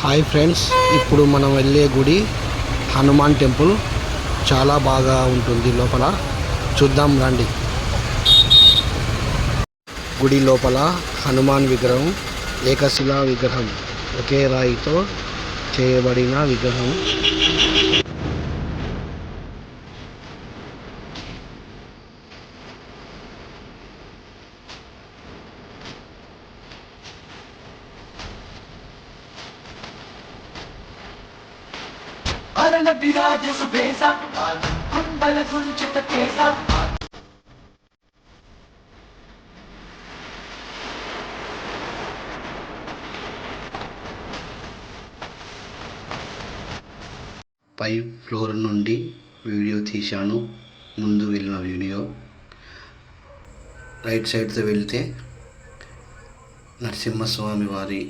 Hi friends ఇప్పుడు మనం వెళ్ళే గుడి హనుమాన్ టెంపుల్. చాలా బాగా ఉంటుంది లోపల. చూద్దాం రండి. గుడి లోపల హనుమాన్ విగ్రహం ఏకశిలా విగ్రహం ఒకే రాయితో చేయబడిన విగ్రహం. అరల విరాజ సుభేస కుండల కుంచిత కేస పై ఫ్లోర్ నుండి వీడియో తీశాను. ముందు వెళ్ళిన వీడియో. రైట్ సైడ్తో వెళ్తే నరసింహస్వామి వారి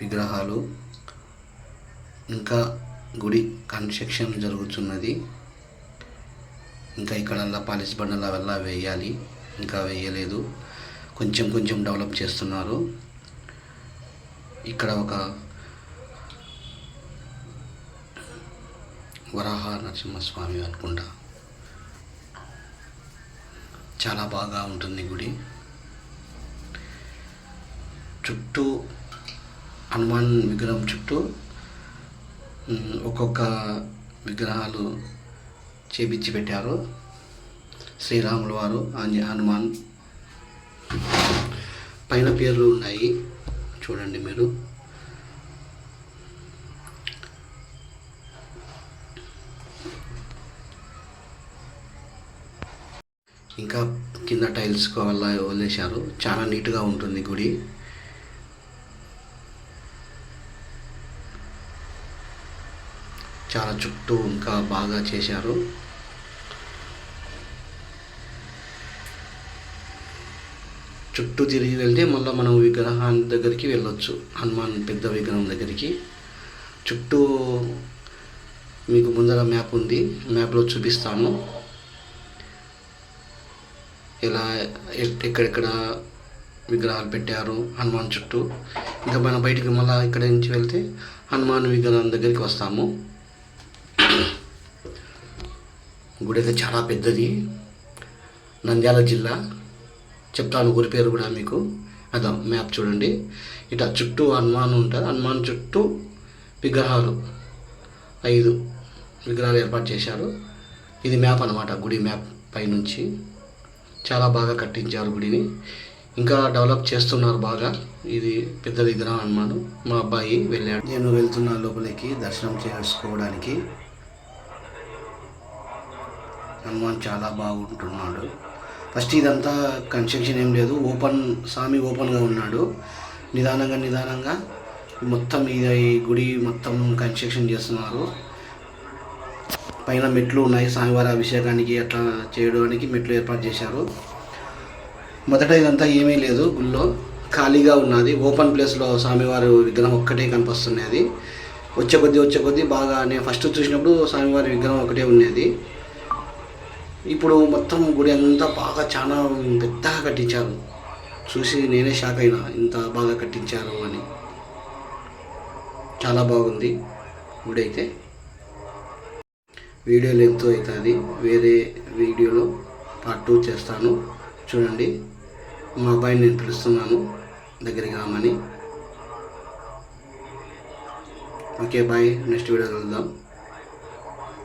విగ్రహాలు ఇంకా గుడి కన్స్ట్రక్షన్ జరుగుతున్నది. ఇంకా ఇక్కడ పాలిస్ బండల వల్ల వేయాలి. ఇంకా వేయలేదు. కొంచెం కొంచెం డెవలప్ చేస్తున్నారు. ఇక్కడ ఒక వరాహ నరసింహస్వామి అనుకుంటా. చాలా బాగా ఉంటుంది గుడి. చుట్టూ హనుమాన్ విగ్రహం చుట్టూ ఒక్కొక్క విగ్రహాలు చేపించి పెట్టారు. శ్రీరాముల వారు ఆంజ హనుమాన్. పైన పేర్లు ఉన్నాయి చూడండి మీరు. ఇంకా కింద టైల్స్ వల్ల వదిలేశారు. చాలా నీట్గా ఉంటుంది గుడి. చాలా చుట్టూ ఇంకా బాగా చేశారు. చుట్టూ తిరిగి వెళ్తే మళ్ళీ మనం విగ్రహాన్ని దగ్గరికి వెళ్ళొచ్చు. హనుమాన్ పెద్ద విగ్రహం దగ్గరికి. చుట్టూ మీకు ముందర మ్యాప్ ఉంది. మ్యాప్లో చూపిస్తాను. ఇలా ఎక్కడెక్కడ విగ్రహాలు పెట్టారు హనుమాన్ చుట్టూ. ఇంకా మనం బయటికి మళ్ళీ ఇక్కడ నుంచి వెళ్తే హనుమాన్ విగ్రహం దగ్గరికి వస్తాము. గుడి అయితే చాలా పెద్దది. నంద్యాల జిల్లా. చెప్తాను ఊరి పేరు కూడా మీకు. అదో మ్యాప్ చూడండి. ఇట్లా చుట్టూ హనుమాన్ ఉంటుంది. హనుమాన్ చుట్టూ విగ్రహాలు. ఐదు విగ్రహాలు ఏర్పాటు చేశారు. ఇది మ్యాప్ అనమాట గుడి మ్యాప్ పైనుంచి. చాలా బాగా కట్టించారు గుడిని. ఇంకా డెవలప్ చేస్తున్నారు బాగా. ఇది పెద్ద విగ్రహం అన్నమాట. మా అబ్బాయి వెళ్ళాడు. నేను వెళ్తున్న లోపలికి దర్శనం చేసుకోవడానికి. హనుమాన్ చాలా బాగుంటున్నాడు. ఫస్ట్ ఇదంతా కన్స్ట్రక్షన్ ఏం లేదు. ఓపెన్ స్వామి ఓపెన్గా ఉన్నాడు. నిదానంగా నిదానంగా మొత్తం ఇది ఈ గుడి మొత్తం కన్స్ట్రక్షన్ చేస్తున్నారు. పైన మెట్లు ఉన్నాయి. స్వామివారి అభిషేకానికి అట్లా చేయడానికి మెట్లు ఏర్పాటు చేశారు. మొదట ఇదంతా ఏమీ లేదు గుళ్ళో. ఖాళీగా ఉన్నది. ఓపెన్ ప్లేస్లో స్వామివారి విగ్రహం ఒక్కటే కనిపిస్తున్నది. వచ్చే కొద్దీ వచ్చే కొద్దీ బాగా నేను ఫస్ట్ చూసినప్పుడు స్వామివారి విగ్రహం ఒకటే ఉన్నది. ఇప్పుడు మొత్తం గుడి అంతా బాగా చాలా పెద్దగా కట్టించారు. చూసి నేనే షాక్ అయినా ఇంత బాగా కట్టించారు అని. చాలా బాగుంది గుడి అయితే. వీడియో లెంత్ అవుతుంది. వేరే వీడియోలో పార్ట్ టూ చేస్తాను. చూడండి. మా అబ్బాయిని నేను పిలుస్తున్నాను. దగ్గరికి రామని ఓకే బాయ్ నెక్స్ట్ వీడియో కలుద్దాం.